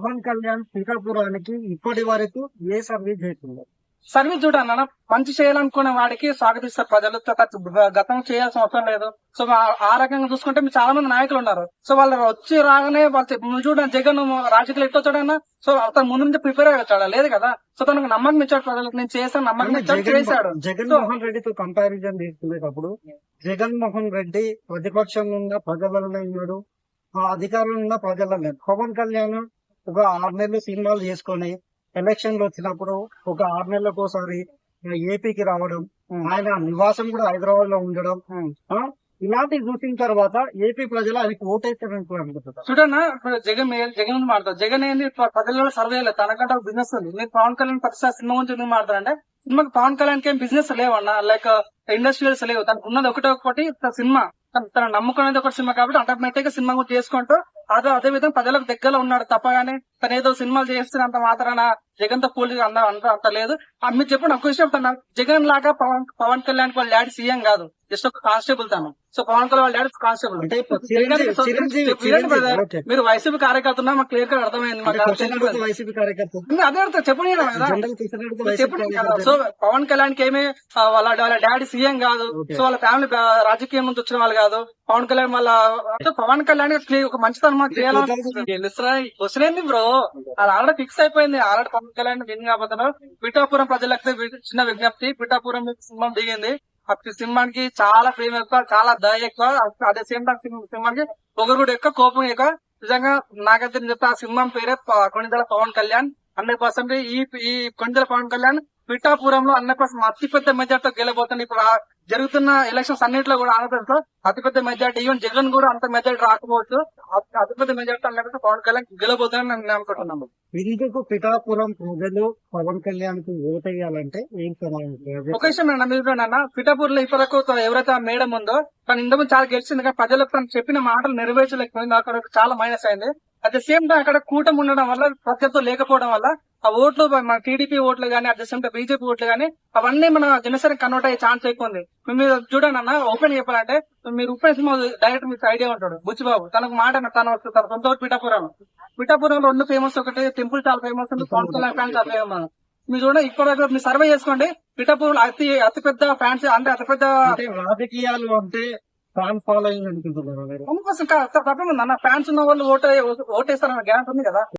పవన్ కళ్యాణ్ శ్రీకాకుళానికి ఇప్పటి వరకు ఏ సర్వీస్ చేసింది సర్వీస్ చూడన్న మంచి చేయాలనుకునే వాడికి స్వాగతిస్తారు ప్రజలు. గతం చేయాల్సిన అవసరం లేదు. సో ఆ- రకంగా చూసుకుంటే చాలా మంది నాయకులు ఉన్నారు. సో వాళ్ళు వచ్చి రాగానే వాళ్ళు చూడండి జగన్ రాజకీయాలు ఎట్లా వచ్చాడన్నా సో అతను ముందు నుంచి ప్రిపేర్ అయ్యి వచ్చాడా. లేదు కదా? సో తనకు నమ్మకం ఇచ్చాడు ప్రజలకు. నేను చేశాను నమ్మకం ఇచ్చాడు చేశాడు. జగన్మోహన్ రెడ్డితో కంపారిజన్ తీసుకునేటప్పుడు జగన్మోహన్ రెడ్డి ప్రతిపక్షంలో ఉన్న ప్రజలలో ఉన్నాడు. ఆ అధికారంలో ఉన్న ప్రజలలో. పవన్ కళ్యాణ్ ఒక ఆరు నెలలు సినిమాలు చేసుకొని ఎలక్షన్లు వచ్చినప్పుడు ఒక ఆరు నెలలకు ఒకసారి ఏపీకి రావడం ఆయన నివాసం కూడా హైదరాబాద్లో ఉండడం ఇలాంటివి చూసిన తర్వాత ఏపీ ప్రజలు ఆయనకి అనుకుంటున్నారు. చూడన్నా జగన్ జగన్ మాట్లాడతారు జగన్ ఏంది ప్ర- ప్రజలలో సర్వే లేదు తనకంటే ఒక బిజినెస్ ఉంది. మీరు పవన్ కళ్యాణ్ ప్రతిసారి సినిమా గురించి ఎందుకు మాట్లాడారంటే సినిమాకి పవన్ కళ్యాణ్ ఏం బిజినెస్ లేవన్నా లైక్ ఇండస్ట్రియల్స్ లేవు. తనకు ఉన్నది ఒకటే ఒకటి సినిమా తన- తన నమ్ముకునేది ఒక సినిమా కాబట్టి ఆటోమేటిక్గా సినిమా గురించి చేసుకుంటూ అదే అదే విధంగా ప్రజలకు దగ్గరలో ఉన్నాడు తప్పగానే. తను ఏదో సినిమాలు చేస్తున్నంత మాత్రాన జగన్తో పోలి అంత అంత అంత లేదు. మీరు చెప్పండి ఒక విషయం చెప్తాను. జగన్ లాగా పవన్ పవన్ కళ్యాణ్ వాళ్ళ డాడీ సీఎం కాదు. జస్ట్ ఒక కానిస్టేబుల్ తను. సో పవన్ కళ్యాణ్ వాళ్ళ డాడీ కానిస్టేబుల్. మీరు వైసీపీ కార్యకర్త ఉన్నా మాకు క్లియర్గా అర్థమైంది వైసీపీ కార్యకర్త. మీరు అదే అర్థం చెప్పండి చెప్పండి సో పవన్ కళ్యాణ్కి ఏమి వాళ్ళ వాళ్ళ డాడీ సీఎం కాదు. సో వాళ్ళ ఫ్యామిలీ రాజకీయం నుంచి వచ్చిన వాళ్ళు కాదు. పవన్ కళ్యాణ్ వాళ్ళ పవన్ కళ్యాణ్ ఒక మంచితనం చేయాలని వస్తున్నాయి బ్రో? అది ఆల్రెడీ ఫిక్స్ అయిపోయింది. ఆల్రెడీ కళ్యాణ్ విన్ కాబోతున్నారు పిఠాపురం ప్రజలకు చిన్న విజ్ఞప్తి. పిఠాపురం సినిమా దిగింది. ఆ చాలా ప్రేమ ఎక్కువ చాలా దయ ఎక్కువ. అదే సేమ్ టైం ఒకరు కూడా ఎక్కువ కోపం ఎక్కువ. నిజంగా నాకైతే నేను చెప్తా ఆ సినిమా పేరే ప- కొణిదెల పవన్ కళ్యాణ్. హండ్రెడ్ పర్సెంట్ ఈ ఈ పవన్ కళ్యాణ్ పిఠాపురంలో పర్సెంట్ అతిపెద్ద మెజార్టీతో గెలబోతుంది ఇప్పుడు జరుగుతున్న ఎలక్షన్స్ అన్నింటిలో కూడా ఆంధ్రప్రదేశ్లో అతిపెద్ద మెజార్టీ. ఈవెన్ జగన్ కూడా అంత మెజార్టీ రాకపోవచ్చు. అతి- అతిపెద్ద మెజార్టీ అన్నప్పుడు పవన్ కళ్యాణ్ గెలబోతుందని నేను అనుకుంటున్నాను. ఇందుకు పిఠాపురం ప్రజలు పవన్ కళ్యాణ్కు ఓటేయాలంటే ఏం ఒక విషయం అన్న మీరు అన్న పిఠాపూర్లో ఇప్పటివరకు ఎవరైతే ఆ మేడం ఉందో తను ఇంతకు చాలా గెలిచింది కానీ ప్రజలకు తను చెప్పిన మాటలు నెరవేర్చలేకపోయింది. అక్కడ చాలా మైనస్ అయింది. అట్ ద సేమ్ టైం అక్కడ కూటమి ఉండడం వల్ల ప్రత్యర్థులు లేకపోవడం వల్ల ఆ ఓట్లు మన టీడీపీ ఓట్లు గానీ at the same time BJP ఓట్లు గానీ అవన్నీ మన జనసేన కన్వర్ట్ అయ్యే ఛాన్స్ ఎక్కువ ఉంది. మీరు చూడండి అన్న ఓపెన్ చెప్పాలంటే మీరు ఉప్పెన్ సినిమా డైరెక్ట్ మీకు ఐడియా ఉంటాడు బుచ్చిబాబు. తనకు మాట అన్న తన తన సొంత పిఠాపురం. పిఠాపురంలో రెండు ఫేమస్ ఒకటి టెంపుల్ చాలా ఫేమస్ ఉంది పవన్ కళ్యాణ్ ఫ్యాన్స్ చాలా ఫేమస్ మీరు చూడండి ఇప్పటివరకు మీరు సర్వే చేసుకోండి పిఠాపురం అతి అతి పెద్ద ఫ్యాన్స్ అంటే అతి పెద్ద రాజకీయాలు అంటే ఫ్యాన్ ఫాలోయింగ్ అనుకుంటున్నారు తప్పేముంది అన్న ఫ్యాన్స్ ఉన్న వాళ్ళు ఓటే ఓటేస్తారన్న గ్యారంటీ ఉంది కదా.